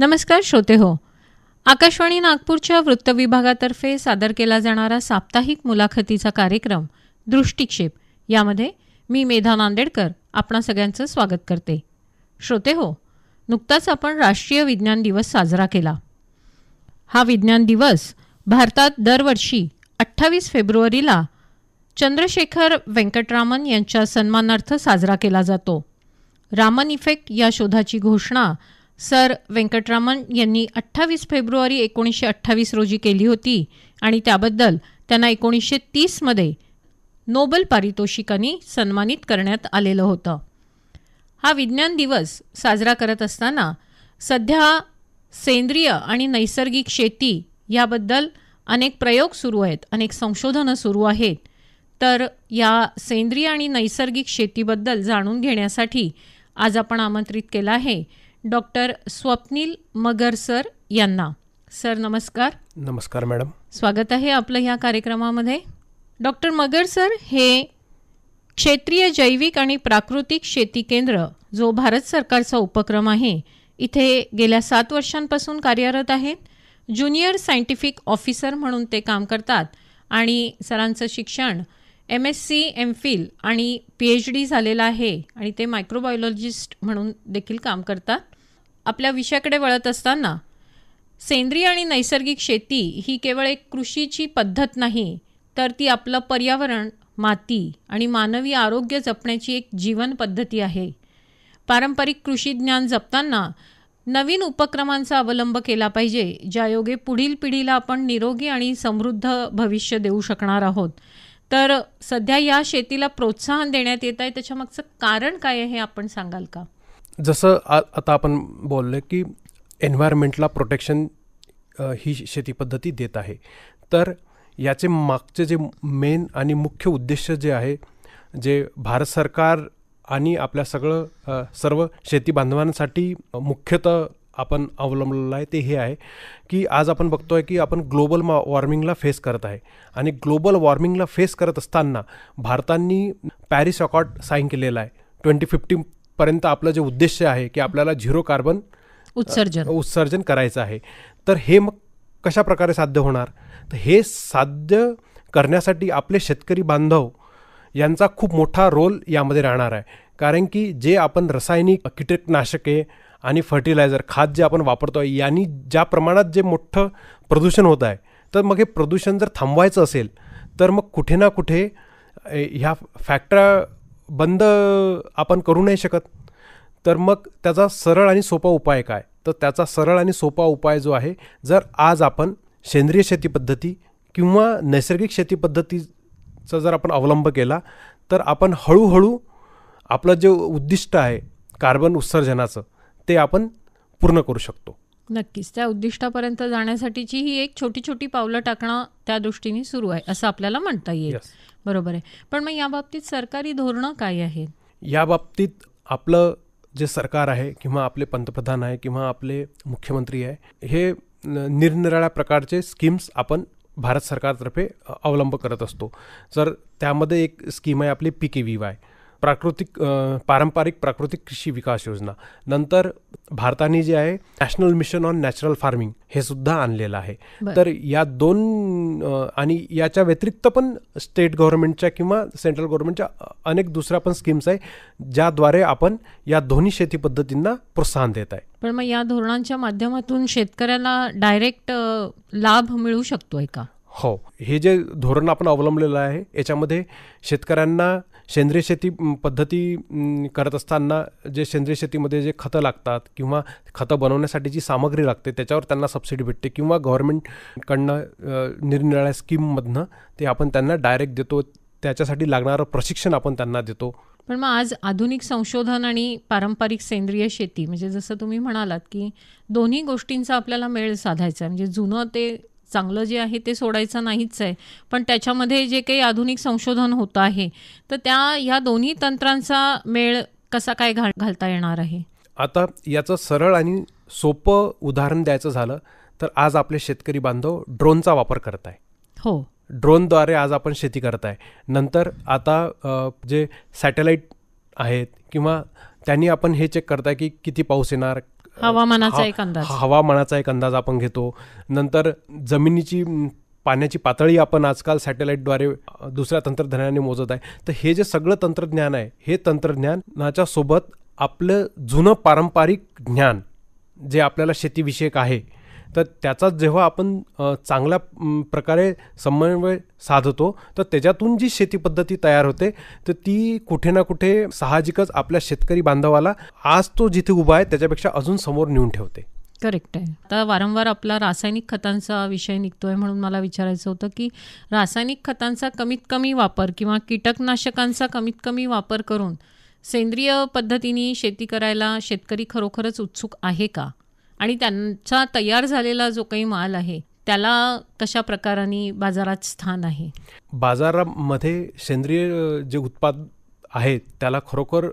नमस्कार श्रोते हो. आकाशवाणी नागपूरच्या वृत्तविभागातर्फे सादर केला जाणारा साप्ताहिक मुलाखतीचा कार्यक्रम दृष्टिक्षेप. यामध्ये मी मेधा नांदेडकर आपणा सगळ्यांचं स्वागत करते. श्रोते हो नुकताच आपण राष्ट्रीय विज्ञान दिवस साजरा केला. हा विज्ञान दिवस भारतात दरवर्षी अठ्ठावीस फेब्रुवारीला चंद्रशेखर व्यंकटरामन यांच्या सन्मानार्थ साजरा केला जातो. रामन इफेक्ट या शोधाची घोषणा सर व्यंकटरामन यांनी अठ्ठावीस फेब्रुवारी एकोणीसशे अठ्ठावीस रोजी केली होती आणि त्याबद्दल त्यांना एकोणीसशे तीसमध्ये नोबल पारितोषिकांनी सन्मानित करण्यात आलेलं होतं. हा विज्ञान दिवस साजरा करत असताना सध्या सेंद्रिय आणि नैसर्गिक शेती याबद्दल अनेक प्रयोग सुरू आहेत अनेक संशोधनं सुरू आहेत. तर या सेंद्रिय आणि नैसर्गिक शेतीबद्दल जाणून घेण्यासाठी आज आपण आमंत्रित केलं आहे डॉक्टर स्वप्नील मगर सर यांना. सर नमस्कार. नमस्कार मॅडम. स्वागत आहे आपलं ह्या कार्यक्रमामध्ये. डॉक्टर मगर सर हे क्षेत्रीय जैविक आणि प्राकृतिक शेती केंद्र जो भारत सरकारचा उपक्रम आहे इथे गेल्या सात वर्षांपासून कार्यरत आहेत. ज्युनियर सायंटिफिक ऑफिसर म्हणून ते काम करतात आणि सरांचं शिक्षण M S C M Phil आणि पी एच डी झालेलं आहे आणि ते मायक्रोबायोलॉजिस्ट म्हणून देखील काम करतात. आपल्या विषयाकडे वळत असताना सेंद्रिय आणि नैसर्गिक शेती ही केवळ एक कृषीची पद्धत नाही तर ती आपलं पर्यावरण माती आणि मानवी आरोग्य जपण्याची एक जीवन पद्धती आहे. पारंपरिक कृषी ज्ञान जपताना नवीन उपक्रमांचा अवलंब केला पाहिजे ज्यायोगे पुढील पिढीला आपण निरोगी आणि समृद्ध भविष्य देऊ शकणार आहोत. तर सध्या या शेतीला प्रोत्साहन देण्यात येत आहे. त्याच्यामागचं कारण काय आहे हे आपण सांगाल का? जसं आता आपण बोललं की एन्व्हायरमेंटला प्रोटेक्शन ही शेती पद्धती देत आहे. तर याचे मागचे जे मेन आणि मुख्य उद्देश जे आहे जे भारत सरकार आणि आपल्या सगळं सर्व शेती बांधवांसाठी मुख्यतः आपण अवलंबलेलं आहे ते हे आहे की आज आपण बघतो आहे की आपण ग्लोबल मा वॉर्मिंगला फेस करत आहे. आणि ग्लोबल वॉर्मिंगला फेस करत असताना भारतांनी पॅरिस अकॉर्ड साईन केलेला आहे. ट्वेंटी फिफ्टीपर्यंत आपलं जे उद्देश आहे की आपल्याला झिरो कार्बन उत्सर्जन. उत्सर्जन करायचं आहे. तर हे मग कशा प्रकारे साध्य होणार? तर हे साध्य करण्यासाठी आपले शेतकरी बांधव यांचा खूप मोठा रोल यामध्ये राहणार आहे. कारण की जे आपण रासायनिक कीटकनाशके आणि फर्टिलायझर खाद जे आपण वापरतो आहे यांनी ज्या प्रमाणात जे मोठं प्रदूषण होत आहे तर मग हे प्रदूषण जर थांबवायचं असेल तर मग कुठे ना कुठे ह्या फॅक्टऱ्या बंद आपण करू नाही शकत. तर मग त्याचा सरळ आणि सोपा उपाय काय? तर त्याचा सरळ आणि सोपा उपाय जो आहे जर आज आपण सेंद्रिय शेती पद्धती किंवा नैसर्गिक शेती पद्धतीचा जर आपण अवलंब केला तर आपण हळूहळू आपलं जे उद्दिष्ट आहे कार्बन उत्सर्जनाचं ते आपण पूर्ण करू शकतो. नक्कीच. त्या उद्दिष्टापर्यंत जाण्यासाठीची ही एक छोटी छोटी पावलं टाकणं त्या दृष्टीने सुरू आहे असं आपल्याला म्हणता येईल. बरोबर आहे. पण मग याबाबतीत सरकारी धोरणं काय आहेत? या बाबतीत आपलं जे सरकार आहे किंवा आपले पंतप्रधान आहे किंवा आपले मुख्यमंत्री आहे हे निरनिराळ्या प्रकारचे स्कीम्स आपण भारत सरकारतर्फे अवलंब करत असतो. जर त्यामध्ये एक स्कीम आहे आपली पी के व्ही वाय प्राकृतिक पारंपरिक प्राकृतिक कृषी विकास योजना. नंतर भारताने जे आहे national mission on natural farming हे सुद्धा आणलेलं आहे. तर या दोन आणि याच्या व्यतिरिक्त पण स्टेट गव्हर्नमेंटच्या किंवा सेंट्रल गव्हर्नमेंटच्या अनेक दुसऱ्या पण स्कीम्स आहे ज्याद्वारे आपण या दोन्ही शेती पद्धतींना प्रोत्साहन देत आहे. पण मग या धोरणांच्या माध्यमातून शेतकऱ्याला डायरेक्ट लाभ मिळू शकतोय का? हो. हे जे धोरण आपण अवलंबलेलं आहे याच्यामध्ये शेतकऱ्यांना सेंद्रिय शेती पद्धती करत असताना जे सेंद्रिय शेतीमध्ये जे खतं लागतात किंवा खतं बनवण्यासाठी जी सामग्री लागते त्याच्यावर त्यांना सबसिडी भेटते किंवा गव्हर्नमेंटकडनं निरनिराळ्या स्कीममधनं ते आपण त्यांना डायरेक्ट देतो. त्याच्यासाठी लागणारं प्रशिक्षण आपण त्यांना देतो. पण मग आज आधुनिक संशोधन आणि पारंपरिक सेंद्रिय शेती म्हणजे जसं तुम्ही म्हणालात की दोन्ही गोष्टींचा आपल्याला मेळ साधायचा आहे म्हणजे जुनं ते चांगलं जे आहे ते सोडायचं नाहीच आहे. पण त्याच्यामध्ये जे काही आधुनिक संशोधन होतं आहे तर त्या ह्या दोन्ही तंत्रांचा मेळ कसा काय घाल घालता येणार आहे? आता याचं सरळ आणि सोपं उदाहरण द्यायचं झालं तर आज आपले शेतकरी बांधव ड्रोनचा वापर करत आहे हो. ड्रोनद्वारे आज आपण शेती करत आहे नंतर आता जे सॅटेलाईट आहेत किंवा त्यांनी आपण हे चेक करताय की किती पाऊस येणार हवामानाचा एक अंदाज. हवामानाचा एक अंदाज आपण घेतो. नंतर जमिनीची पाण्याची पातळी आपण आजकाल सॅटेलाईटद्वारे दुसऱ्या तंत्रज्ञानाने मोजत आहे. तर हे जे सगळं तंत्रज्ञान आहे हे तंत्रज्ञानाच्या सोबत आपलं जुनं पारंपरिक ज्ञान जे आपल्याला शेतीविषयक आहे तर त्याचा जेव्हा आपण चांगल्या प्रकारे समन्वय साधतो तर त्याच्यातून जी शेती पद्धती तयार होते तर ती कुठे ना कुठे साहजिकच आपल्या शेतकरी बांधवाला आज तो जिथे उभा आहे त्याच्यापेक्षा अजून समोर नेऊन ठेवते. करेक्ट आहे. आता वारंवार आपला रासायनिक खतांचा विषय निघतोय म्हणून मला विचारायचं होतं की रासायनिक खतांचा कमीत कमी वापर किंवा कीटकनाशकांचा कमीत कमी वापर करून सेंद्रिय पद्धतीने शेती करायला शेतकरी खरोखरच उत्सुक आहे का? आणि त्यांचा तयार झालेला जो काही माल आहे त्याला कशा प्रकाराने बाजारात स्थान आहे? बाजारामध्ये सेंद्रिय जे उत्पाद आहेत त्याला खरोखर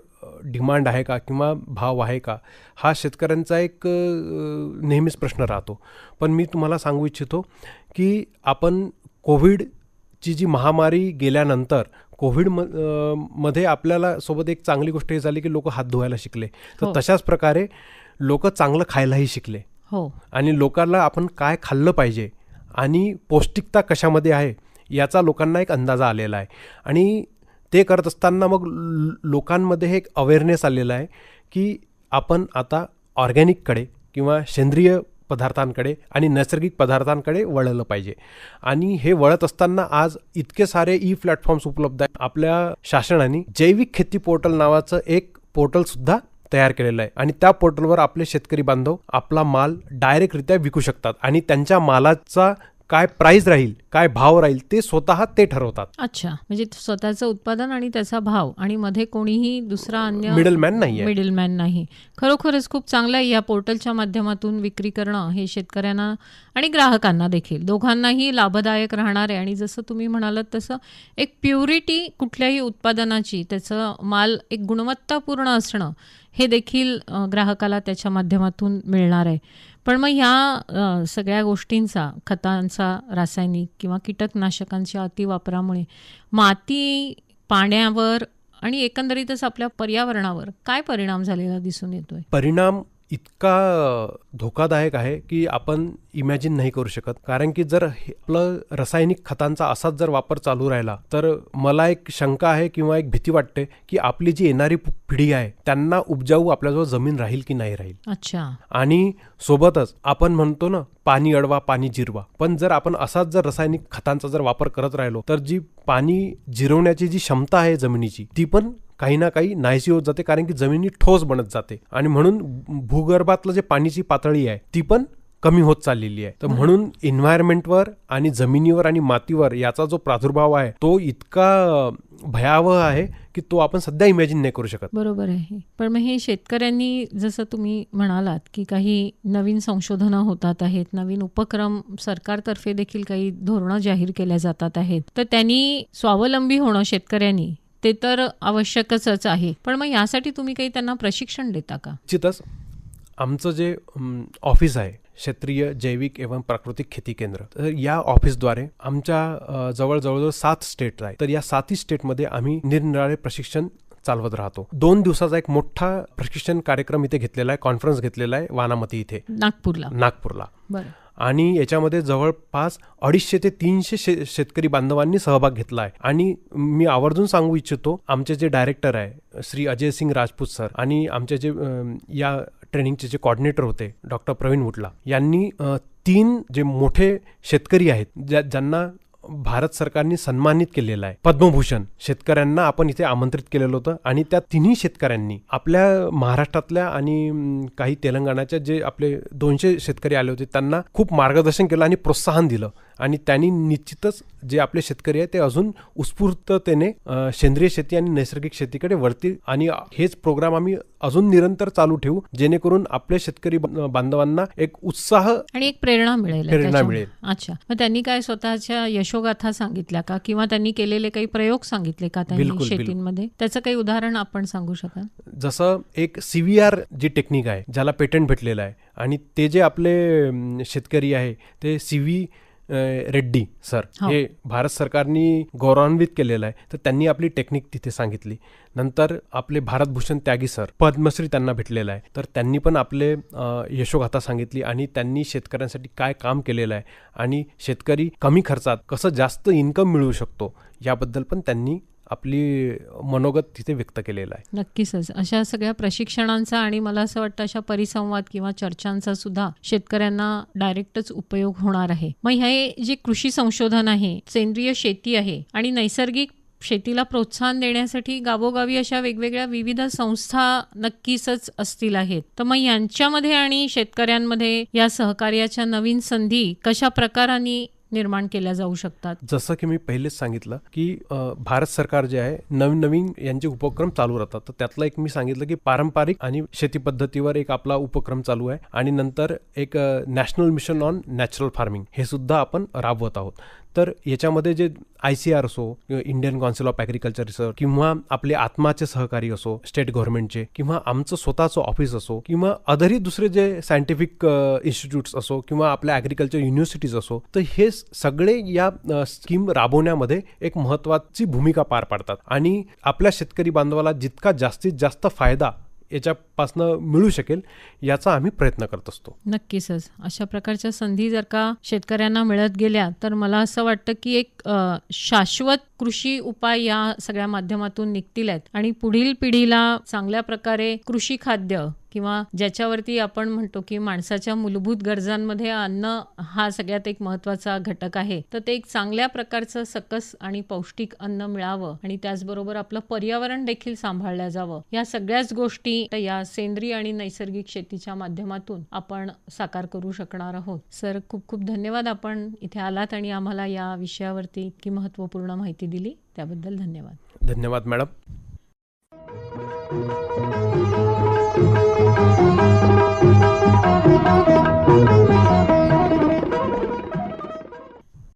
डिमांड आहे का किंवा भाव आहे का हा शेतकऱ्यांचा एक नेहमीच प्रश्न राहतो. पण मी तुम्हाला सांगू इच्छितो की आपण कोविडची जी महामारी गेल्यानंतर कोविड म मध्ये आपल्याला सोबत एक चांगली गोष्ट ही झाली की लोक हात धुवायला शिकले. तर हो. तशाच प्रकारे लोक चांगलं खायलाही शिकले. हो. आणि लोकांना आपण काय खाल्लं पाहिजे आणि पौष्टिकता कशामध्ये आहे याचा लोकांना एक अंदाजा आलेला आहे. आणि ते करत असताना मग लोकांमध्ये हे एक अवेअरनेस आलेला आहे की आपण आता ऑर्गॅनिककडे किंवा सेंद्रिय पदार्थांकडे आणि नैसर्गिक पदार्थांकडे वळलं पाहिजे. आणि हे वळत असताना आज इतके सारे ई प्लॅटफॉर्म्स उपलब्ध आहेत. आपल्या शासनाने जैविक खेती पोर्टल नावाचं एक पोर्टलसुद्धा तयार केलेलं आहे. आणि त्या पोर्टलवर आपले शेतकरी बांधव आपला माल डायरेक्टरित्या विकू शकतात. आणि त्यांच्या मालाचा काय प्राइस राहील काय भाव राहील ते स्वतः ते ठरवतात. अच्छा म्हणजे स्वतःचं उत्पादन आणि त्याचा भाव आणि मध्ये कोणीही दुसरा अन्य मिडलमॅन नाही मिडलमॅन नाही. खरोखरच खूप चांगलं आहे या पोर्टलच्या माध्यमातून विक्री करणं हे शेतकऱ्यांना आणि ग्राहकांना देखील. दोघांनाही लाभदायक राहणार आहे आणि जसं तुम्ही म्हणालात तसं एक प्युरिटी कुठल्याही उत्पादनाची त्याचं माल एक गुणवत्तापूर्ण असणं हे देखील ग्राहकाला त्याच्या माध्यमातून मिळणार आहे. पण मग ह्या सगळ्या गोष्टींचा खतांचा रासायनिक किंवा कीटकनाशकांच्या अतिवापरामुळे माती पाण्यावर आणि एकंदरीतच आपल्या पर्यावरणावर काय परिणाम झालेला दिसून येतोय? परिणाम इतका धोकादायक आहे की आपण इमॅजिन नाही करू शकत. कारण की जर आपलं रासायनिक खतांचा असाच जर वापर चालू राहिला तर मला एक शंका आहे किंवा एक भीती वाटते की आपली जी येणारी पिढी आहे त्यांना उपजाऊ आपल्याजवळ जमीन राहील की नाही राहील? अच्छा. आणि सोबतच आपण म्हणतो ना पाणी अडवा पाणी जिरवा. पण जर आपण असाच जर रासायनिक खतांचा जर वापर करत राहिलो तर जी पाणी जिरवण्याची जी क्षमता आहे जमिनीची ती पण काही ना काही नाहीशी होत जाते कारण की जमिनी ठोस बनत जाते. आणि म्हणून भूगर्भातलं जे पाणीची पातळी आहे ती पण कमी होत चाललेली आहे. तर म्हणून एन्व्हायरमेंटवर आणि जमिनीवर आणि मातीवर याचा जो प्रादुर्भाव आहे तो इतका भयावह आहे की तो आपण सध्या इमॅजिन नाही करू शकत. बरोबर आहे. पण मग हे शेतकऱ्यांनी जसं तुम्ही म्हणालात की काही नवीन संशोधनं होतात आहेत नवीन उपक्रम सरकारतर्फे देखील काही धोरणं जाहीर केल्या जातात आहेत तर त्यांनी स्वावलंबी होणं शेतकऱ्यांनी ते तर आवश्यकच आहे. पण मग यासाठी तुम्ही काही त्यांना प्रशिक्षण देता का? निश्चितच. आमचं जे ऑफिस आहे क्षेत्रीय जैविक एवं प्राकृतिक खेती केंद्र तर या ऑफिसद्वारे आमच्या जवळ जवळजवळ सात स्टेट आहे तर या सातही स्टेटमध्ये आम्ही निरनिराळे प्रशिक्षण चालवत राहतो. दोन दिवसाचा एक मोठा प्रशिक्षण कार्यक्रम इथे घेतलेला आहे कॉन्फरन्स घेतलेला आहे वानामती इथे. नागपूरला. नागपूरला. आणि याच्यामध्ये जवळपास अडीचशे ते तीनशे शे शेतकरी बांधवांनी सहभाग घेतला आहे. आणि मी आवर्जून सांगू इच्छितो आमचे जे डायरेक्टर आहे श्री अजय सिंग राजपूत सर आणि आमचे जे या ट्रेनिंगचे जे कॉर्डिनेटर होते डॉक्टर प्रवीण वुटला यांनी तीन जे मोठे शेतकरी आहेत ज्या ज्यांना भारत सरकारने सन्मानित केलेला आहे. पद्मभूषण. शेतकऱ्यांना आपण इथे आमंत्रित केलेलं होतं आणि त्या तिन्ही शेतकऱ्यांनी आपल्या महाराष्ट्रातल्या आणि काही तेलंगणाच्या जे आपले दोनशे शेतकरी आले होते त्यांना खूप मार्गदर्शन केलं आणि प्रोत्साहन दिलं. आणि त्यांनी निश्चितच जे आपले शेतकरी आहे ते अजून उत्स्फूर्ततेने सेंद्रिय शेती आणि नैसर्गिक शेतीकडे वळतील आणि हेच प्रोग्राम आम्ही अजून निरंतर चालू ठेवू जेणेकरून आपल्या शेतकरी बांधवांना एक उत्साह आणि एक प्रेरणा मिळेल प्रेरणा. मिळेल. अच्छा मग त्यांनी काय स्वतःच्या यशोगाथा सांगितल्या का किंवा त्यांनी केलेले काही प्रयोग सांगितले का त्यांनी. शेतींमध्ये त्याचं काही उदाहरण आपण सांगू शकाल जसं एक C V R G technique आहे ज्याला पेटंट भेटलेलं आहे आणि ते जे आपले शेतकरी आहे ते सी व्ही अ, रेड्डी सर हो. हे भारत सरकारनी गौरवान्वित केलेलं आहे. तर त्यांनी आपली टेक्निक तिथे सांगितली. नंतर आपले भारतभूषण त्यागी सर पद्मश्री त्यांना भेटलेला आहे. तर त्यांनी पण आपले यशोगाथा सांगितली आणि त्यांनी शेतकऱ्यांसाठी काय काम केलेलं आहे आणि शेतकरी कमी खर्चात कसं जास्त इन्कम मिळवू शकतो याबद्दल पण त्यांनी आपली मनोगत तिथे व्यक्त केलेलं आहे. नक्कीच. अशा सगळ्या प्रशिक्षणांचा आणि मला असं वाटतं अशा परिसंवाद किंवा चर्चांचा सुद्धा शेतकऱ्यांना डायरेक्टच उपयोग होणार आहे. मग हे जे कृषी संशोधन आहे सेंद्रिय शेती आहे आणि नैसर्गिक शेतीला प्रोत्साहन देण्यासाठी गावोगावी अशा वेगवेगळ्या विविध संस्था नक्कीच असतील आहेत. तर मग यांच्यामध्ये आणि शेतकऱ्यांमध्ये या सहकार्याच्या नवीन संधी कशा प्रकाराने निर्माण केल्या जाऊ शकतात. जसं की मी पहिलेच सांगितलं की भारत सरकार जे आहे नवीन नवीन यांचे उपक्रम चालू राहतात. तर त्यातलं एक मी सांगितलं की पारंपरिक आणि शेती पद्धतीवर एक आपला उपक्रम चालू आहे. आणि नंतर एक national mission on natural farming हे सुद्धा आपण राबवत आहोत. तर याच्यामध्ये जे आय सी आर असो किंवा Indian council of agriculture research किंवा आपले आत्माचे सहकारी असो स्टेट गव्हर्नमेंटचे किंवा आमचं स्वतःचं ऑफिस असो किंवा अदरही दुसरे जे सायंटिफिक इन्स्टिट्यूट्स असो किंवा आपल्या ॲग्रिकल्चर युनिव्हर्सिटीज असो तर हे सगळे या स्कीम राबवण्यामध्ये एक महत्त्वाची भूमिका पार पाडतात. आणि आपल्या शेतकरी बांधवाला जितका जास्तीत जास्त फायदा याच्यापासनं मिळू शकेल याचा आम्ही प्रयत्न करत असतो. नक्कीच अशा प्रकारच्या संधी जर का शेतकऱ्यांना मिळत गेल्या तर मला असं वाटतं की एक शाश्वत कृषी उपाय या सगळ्या माध्यमातून निघतील आहेत आणि पुढील पिढीला चांगल्या प्रकारे कृषी खाद्य किंवा ज्याच्यावरती आपण म्हणतो की माणसाच्या मूलभूत गरजांमध्ये अन्न हा सगळ्यात एक महत्त्वाचा घटक आहे तर ते एक चांगल्या प्रकारचं सकस आणि पौष्टिक अन्न मिळावं आणि त्याचबरोबर आपलं पर्यावरण देखील सांभाळलं जावं. या सगळ्याच गोष्टी या सेंद्रिय आणि नैसर्गिक शेतीच्या माध्यमातून आपण साकार करू शकणार आहोत. सर खूप खूप धन्यवाद आपण इथे आलात आणि आम्हाला या विषयावरती इतकी महत्त्वपूर्ण माहिती दिली. त्याबद्दल धन्यवाद. धन्यवाद मॅडम. Thank you.